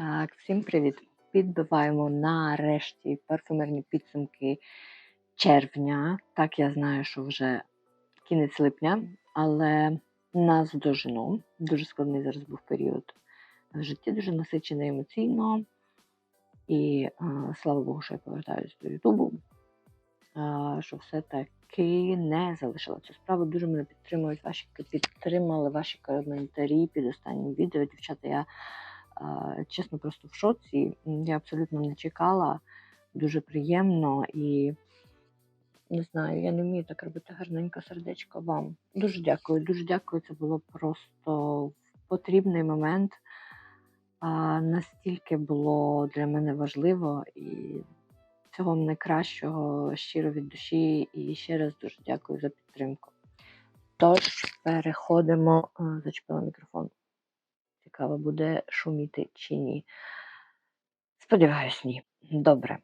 Так, всім привіт! Підбиваємо нарешті парфюмерні підсумки червня. Так, я знаю, що вже кінець липня, але нас дожину. Дуже складний зараз був період в житті, дуже насичений емоційно. І а, слава Богу, що я повертаюся до Ютубу. Що все-таки не залишила цю справу. Дуже мене підтримують ваші підтримали ваші коментарі під останнім відео. Дівчата, я чесно, просто в шоці. Я абсолютно не чекала. Дуже приємно і не знаю, я не вмію так робити гарненько сердечко вам. Дуже дякую, дуже дякую. Це було просто потрібний момент. А, настільки було для мене важливо і всього вам найкращого щиро від душі. І ще раз дуже дякую за підтримку. Тож переходимо, зачепила мікрофон. Цікаво, буде шуміти чи ні. Сподіваюсь, ні. Добре.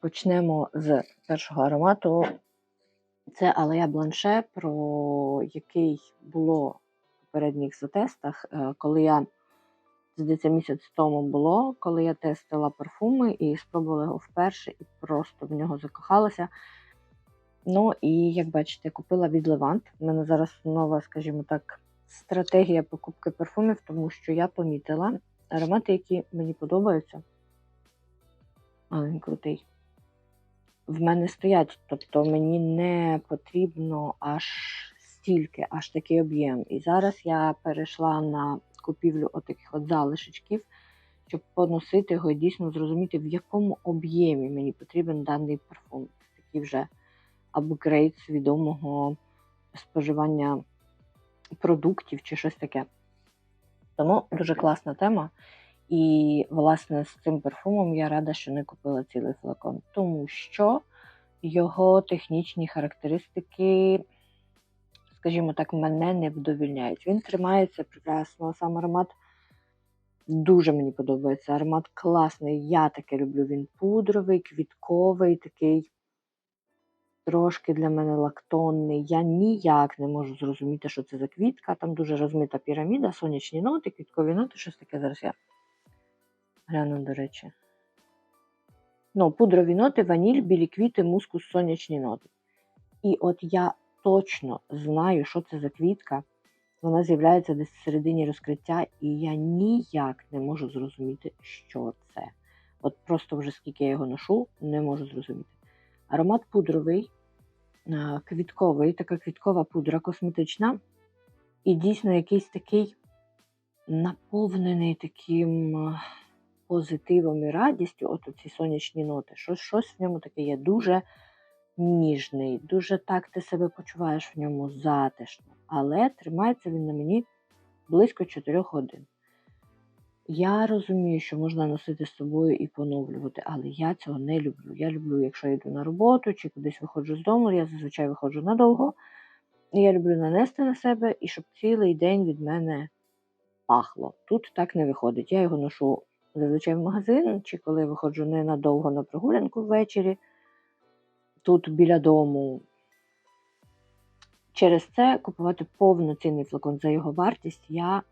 Почнемо з першого аромату. Це Алея Бланше, про який було в попередніх затестах, Е, коли я здається, місяць тому було, коли я тестила парфуми і спробувала його вперше і просто в нього закохалася. Ну і як бачите, купила від Левант. У мене зараз нова, скажімо так, стратегія покупки парфумів, тому що я помітила аромати, які мені подобаються. А він крутий. В мене стоять, тобто мені не потрібно аж стільки, аж такий об'єм. І зараз я перейшла на купівлю отаких от залишечків, щоб поносити його і дійсно зрозуміти, в якому об'ємі мені потрібен даний парфум. Такий вже апгрейд свідомого споживання продуктів чи щось таке. Тому дуже класна тема. І, власне, з цим парфумом я рада, що не купила цілий флакон, тому що його технічні характеристики, скажімо так, мене не вдовільняють. Він тримається прекрасно, сам аромат дуже мені подобається. Аромат класний, я таке люблю. Він пудровий, квітковий, такий трошки для мене лактонний. Я ніяк не можу зрозуміти, що це за квітка. Там дуже розмита піраміда, сонячні ноти, квіткові ноти, щось таке зараз я гляну, до речі. Ну, пудрові ноти, ваніль, білі квіти, мускус, сонячні ноти. І от я точно знаю, що це за квітка. Вона з'являється десь в середині розкриття, і я ніяк не можу зрозуміти, що це. От просто вже скільки я його ношу, не можу зрозуміти. Аромат пудровий, квітковий, така квіткова пудра косметична. І дійсно якийсь такий наповнений таким позитивом і радістю, от ці сонячні ноти. Щось, щось в ньому таке є дуже ніжний, дуже так ти себе почуваєш в ньому затишно. Але тримається він на мені близько 4 годин. Я розумію, що можна носити з собою і поновлювати, але я цього не люблю. Я люблю, якщо я йду на роботу чи кудись виходжу з дому, я зазвичай виходжу надовго. І я люблю нанести на себе і щоб цілий день від мене пахло. Тут так не виходить. Я його ношу зазвичай в магазин, чи коли виходжу ненадовго на прогулянку ввечері, тут біля дому. Через це купувати повноцінний флакон за його вартість я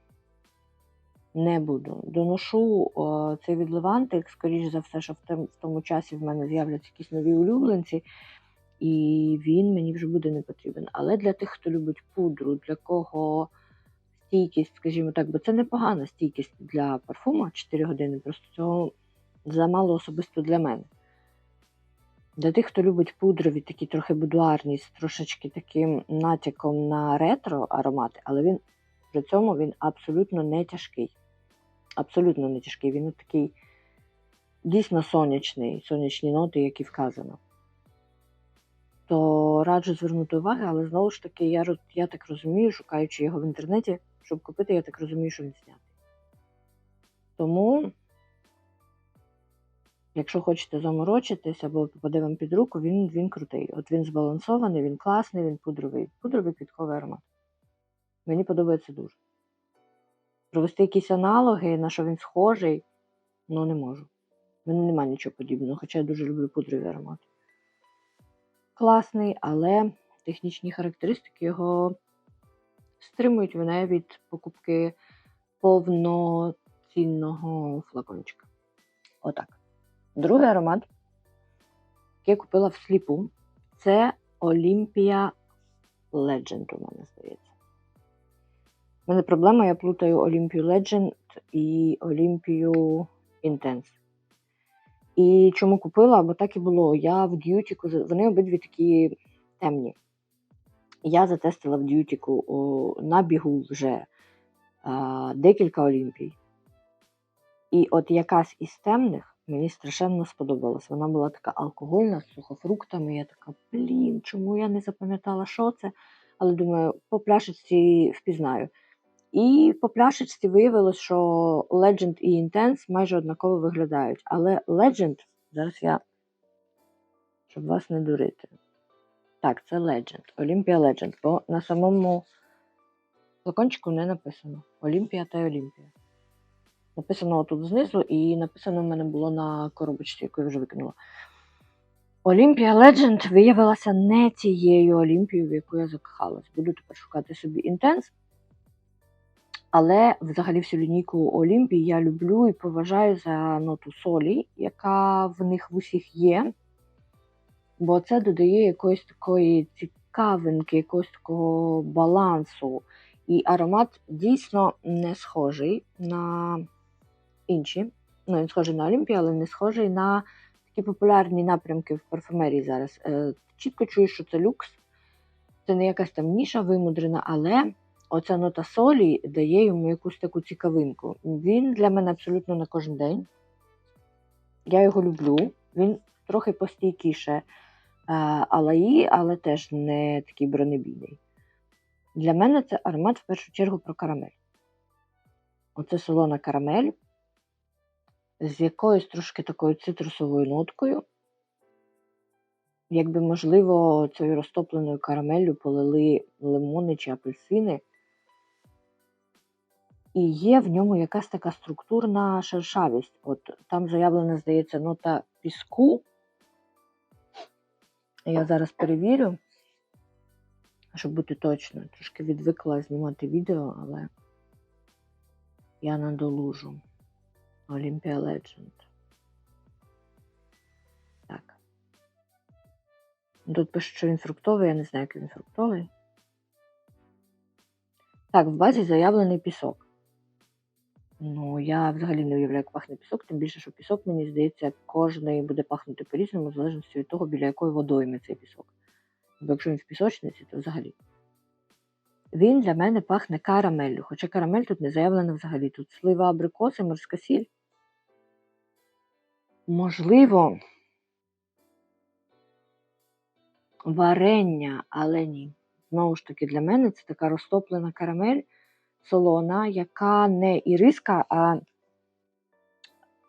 не буду. Доношу о, цей від Левантик, скоріш за все, що в, тем, в тому часі в мене з'являться якісь нові улюбленці, і він мені вже буде не потрібен. Але для тих, хто любить пудру, для кого стійкість, скажімо так, бо це непогана стійкість для парфуму 4 години, просто цього замало особисто для мене. Для тих, хто любить пудрові, такі трохи будуарні, з трошечки таким натяком на ретро аромати, але він при цьому він абсолютно не тяжкий. Абсолютно не тяжкий. Він такий дійсно сонячний, сонячні ноти, як і вказано. То раджу звернути увагу, але знову ж таки, я, я так розумію, шукаючи його в інтернеті, щоб купити, я так розумію, що він знятий. Тому, якщо хочете заморочитись або попаде вам під руку, він, він крутий. От він збалансований, він класний, він пудровий. Пудровий квітковий аромат. Мені подобається дуже. Провести якісь аналоги, на що він схожий, ну не можу. В мене немає нічого подібного, хоча я дуже люблю пудрові аромати. Класний, але технічні характеристики його стримують мене від покупки цінного флакончика. Отак. Другий аромат, який я купила в сліпу, це Olympia Legend, у мене здається. У мене проблема, я плутаю Olympia Legend і Olympia Intense. І чому купила? Бо так і було. Я в д'ютіку, вони обидві такі темні. Я затестила в д'ютіку на бігу вже а, декілька олімпій. І от якась із темних мені страшенно сподобалась. Вона була така алкогольна з сухофруктами. Я така, блін, чому я не запам'ятала, що це? Але думаю, по пляшечці впізнаю. І по пляшечці виявилось, що Legend і Intense майже однаково виглядають. Але Legend, зараз я, щоб вас не дурити. Так, це Legend, Olympia Legend, бо на самому флакончику не написано Олімпія та Олімпія. Написано тут знизу, і написано в мене було на коробочці, яку я вже викинула. Олімпія Legend виявилася не тією Олімпією, в яку я закохалась. Буду тепер шукати собі інтенс. Але взагалі всю лінійку Олімпії я люблю і поважаю за ноту солі, яка в них в усіх є. Бо це додає якоїсь такої цікавинки, якогось такого балансу. І аромат дійсно не схожий на інші. Ну, він схожий на Олімпію, але не схожий на такі популярні напрямки в парфумерії зараз. Е, чітко чую, що це люкс. Це не якась там ніша вимудрена, але оця нота солі дає йому якусь таку цікавинку. Він для мене абсолютно на кожен день. Я його люблю. Він трохи постійкіше е, алаї, але теж не такий бронебійний. Для мене це аромат в першу чергу про карамель. Оце солона карамель з якоюсь трошки такою цитрусовою ноткою. Якби, можливо, цією розтопленою карамеллю полили лимони чи апельсини. І є в ньому якась така структурна шершавість. От там заявлена, здається, нота піску. Я зараз перевірю, щоб бути точно. Трошки відвикла знімати відео, але я надолужу. Olympia Legend. Так. Тут пише, що він фруктовий, я не знаю, який він фруктовий. Так, в базі заявлений пісок. Ну, я взагалі не уявляю, як пахне пісок, тим більше, що пісок, мені здається, кожний буде пахнути по-різному, в залежності від того, біля якої водойми цей пісок. Бо якщо він в пісочниці, то взагалі. Він для мене пахне карамеллю, хоча карамель тут не заявлена взагалі. Тут слива абрикоси, морська сіль. Можливо, варення, але ні. Знову ж таки, для мене це така розтоплена карамель солона, яка не іриска, а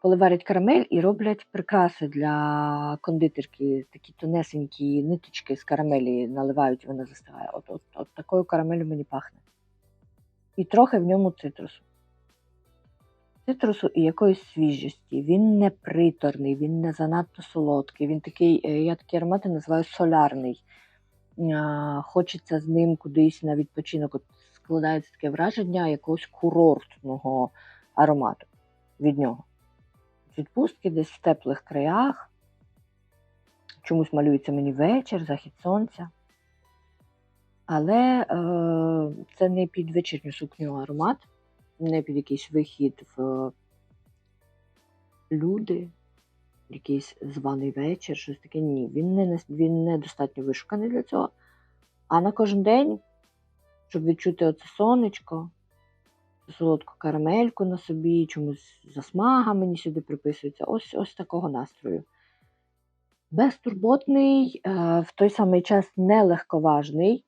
коли варять карамель і роблять прикраси для кондитерки, такі тонесенькі ниточки з карамелі наливають, і вона застигає. От, от, от такою карамелю мені пахне. І трохи в ньому цитрусу. Цитрусу і якоїсь свіжості. Він не приторний, він не занадто солодкий. Він такий, е, я такі аромати називаю солярний. Хочеться з ним кудись на відпочинок. От складається таке враження якогось курортного аромату від нього. Відпустки десь в теплих краях. Чомусь малюється мені вечір, захід сонця. Але е, це не під вечірню сукню аромат, не під якийсь вихід в люди, якийсь званий вечір, щось таке. Ні, він не, він не достатньо вишуканий для цього. А на кожен день, щоб відчути оце сонечко, солодку карамельку на собі, чомусь засмага мені сюди приписується. Ось ось такого настрою. Безтурботний, е, в той самий час нелегковажний.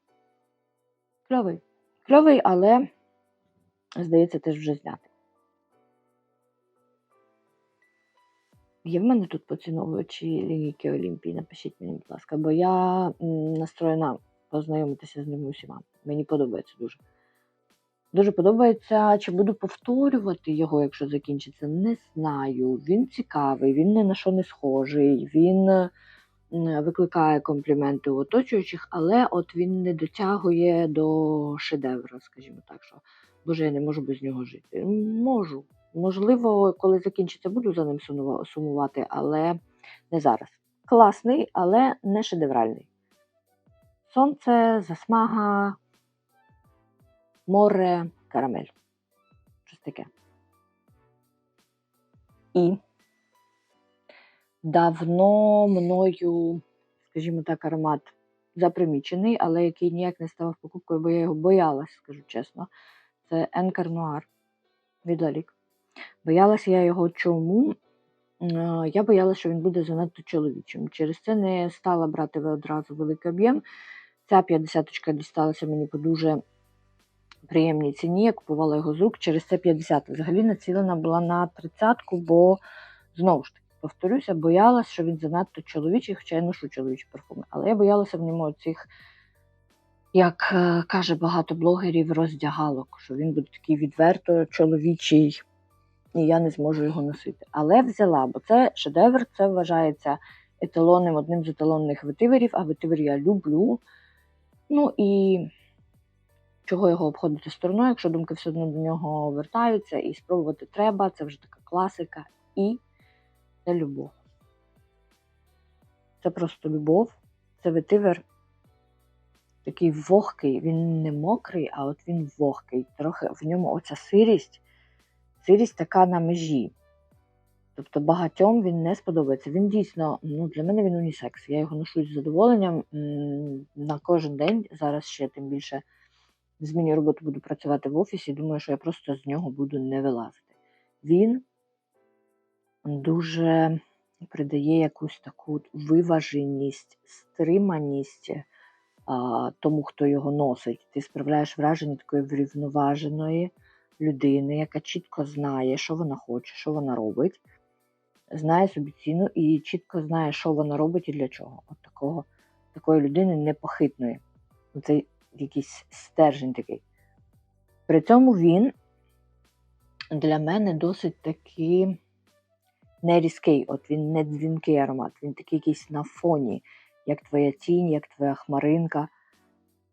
Кльовий. Кльовий, але, здається, теж вже знятий. Є в мене тут поціновувачі лінійки Олімпії, напишіть мені, будь ласка, бо я настроєна познайомитися з ними усіма. Мені подобається дуже. Дуже подобається, чи буду повторювати його, якщо закінчиться, не знаю. Він цікавий, він ні на що не схожий, він викликає компліменти у оточуючих, але от він не дотягує до шедевра, скажімо так, що Боже, я не можу без нього жити. Можу, Можливо, коли закінчиться, буду за ним сумувати, але не зараз. Класний, але не шедевральний. Сонце, засмага, море, карамель. Щось таке. І давно мною, скажімо так, аромат запримічений, але який ніяк не ставав покупкою, бо я його боялась, скажу чесно. Це Енкар Нуар від Лалік. Боялась я його чому? Е, Я боялася, що він буде занадто чоловічим. Через це не стала брати одразу великий об'єм. Ця 50-ка дісталася мені по дуже приємній ціні. Я купувала його з рук через це 50. Взагалі націлена була на 30-ку, бо знову ж таки, повторюся, боялась, що він занадто чоловічий, хоча я ношу чоловічі парфуми. Але я боялася в ньому цих, як е, каже багато блогерів, роздягалок, що він буде такий відверто чоловічий, і я не зможу його носити. Але взяла, бо це шедевр, це вважається еталонним, одним з еталонних ветиверів, а ветивер я люблю. Ну і чого його обходити стороною, якщо думки все одно до нього вертаються, і спробувати треба, це вже така класика. І це любов. Це просто любов. Це ветивер такий вогкий, він не мокрий, а от він вогкий. Трохи в ньому оця сирість, сирість така на межі. Тобто багатьом він не сподобається. Він дійсно, ну для мене він унісекс. Я його ношу з задоволенням на кожен день. Зараз ще тим більше зміню роботу, буду працювати в офісі. Думаю, що я просто з нього буду не вилазити. Він дуже придає якусь таку виваженість, стриманість а, тому, хто його носить. Ти справляєш враження такої врівноваженої людини, яка чітко знає, що вона хоче, що вона робить, знає собі ціну і чітко знає, що вона робить і для чого. От такого, такої людини непохитної. Це якийсь стержень такий. При цьому він для мене досить такий не різкий, от він не дзвінкий аромат, він такий якийсь на фоні, як твоя тінь, як твоя хмаринка.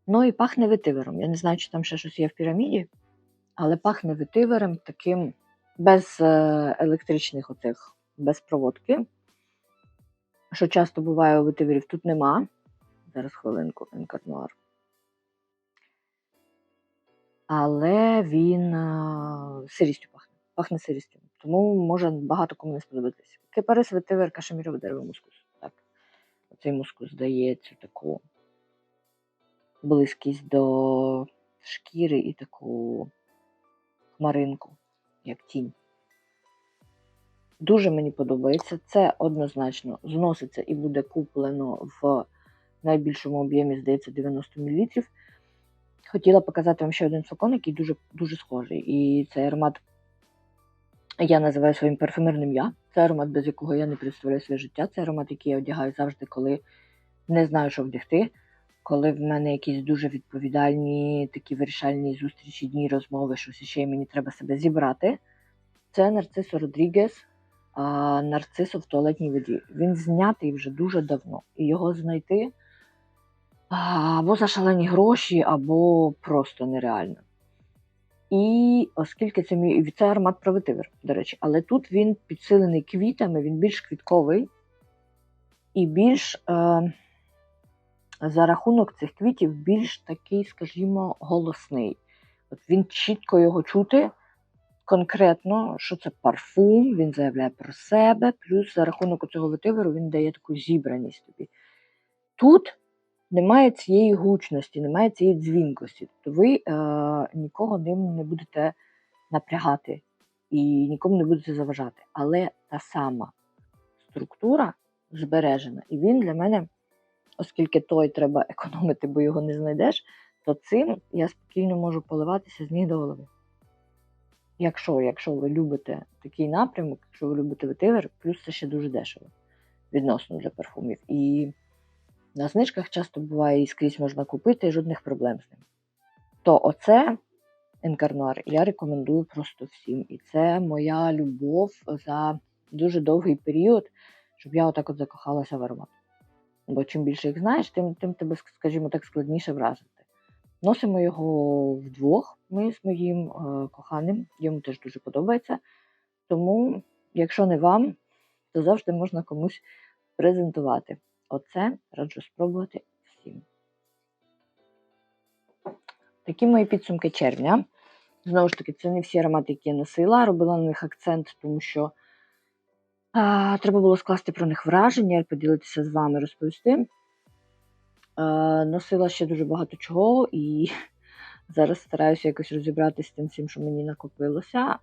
Ну і пахне ветивером. Я не знаю, чи там ще щось є в піраміді, але пахне ветивером таким без е, електричних оцих, без проводки. Що часто буває у ветиверів, тут нема. Зараз хвилинку, Енкарнуар. Але він а, сирістю пахне. Пахне сирістю. Тому може багато кому не сподобатися. Кипарис ветивер кашемірове дерево мускус. Так. Оцей мускус дає цю таку близькість до шкіри і таку хмаринку, як тінь. Дуже мені подобається. Це однозначно зноситься і буде куплено в найбільшому об'ємі, здається, 90 мл. Хотіла показати вам ще один флакон, який дуже дуже схожий. І цей аромат я називаю своїм парфюмерним я. Це аромат, без якого я не представляю своє життя. Це аромат, який я одягаю завжди, коли не знаю, що вдягти. Коли в мене якісь дуже відповідальні такі вирішальні зустрічі, дні, розмови, щось ще й мені треба себе зібрати. Це Нарцисо Родрігес, а, Нарцисо в туалетній воді. Він знятий вже дуже давно. І його знайти або за шалені гроші, або просто нереально. І оскільки це мій це аромат про ветивер, до речі, але тут він підсилений квітами, він більш квітковий і більш е, за рахунок цих квітів більш такий, скажімо, голосний. От Він чітко його чути конкретно, що це парфум, він заявляє про себе, плюс за рахунок цього ветиверу він дає таку зібраність тобі. Тут немає цієї гучності, немає цієї дзвінкості. Тобто ви е, нікого ним не будете напрягати і нікому не будете заважати. Але та сама структура збережена. І він для мене, оскільки той треба економити, бо його не знайдеш, то цим я спокійно можу поливатися з ніг до голови. Якщо, якщо ви любите такий напрямок, якщо ви любите ветивер, плюс це ще дуже дешево відносно для парфумів. І на знижках часто буває і скрізь можна купити, і жодних проблем з ним. То оце Енкарнуар я рекомендую просто всім. І це моя любов за дуже довгий період, щоб я отак от закохалася в аромат. Бо чим більше їх знаєш, тим, тим тебе, скажімо так, складніше вразити. Носимо його вдвох. Ми з моїм е, коханим, йому теж дуже подобається. Тому, якщо не вам, то завжди можна комусь презентувати. Оце раджу спробувати всім. Такі мої підсумки червня. Знову ж таки, це не всі аромати, які я носила. Робила на них акцент, тому що а, треба було скласти про них враження, поділитися з вами, розповісти. А, носила ще дуже багато чого, і зараз стараюся якось розібратися з тим всім, що мені накопилося. Е,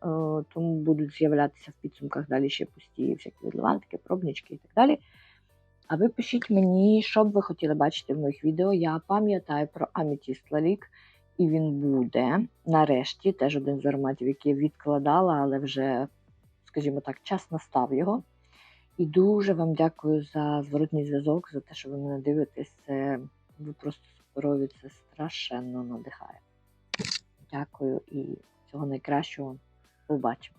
тому будуть з'являтися в підсумках далі ще пусті всякі відливантики, пробнички і так далі. А ви пишіть мені, що б ви хотіли бачити в моїх відео. Я пам'ятаю про Amethyst Lalique, і він буде нарешті теж один з ароматів, який я відкладала, але вже, скажімо так, час настав його. І дуже вам дякую за зворотній зв'язок, за те, що ви мене дивитесь. Ви просто суперові, це страшенно надихає. Дякую і всього найкращого. Побачимось.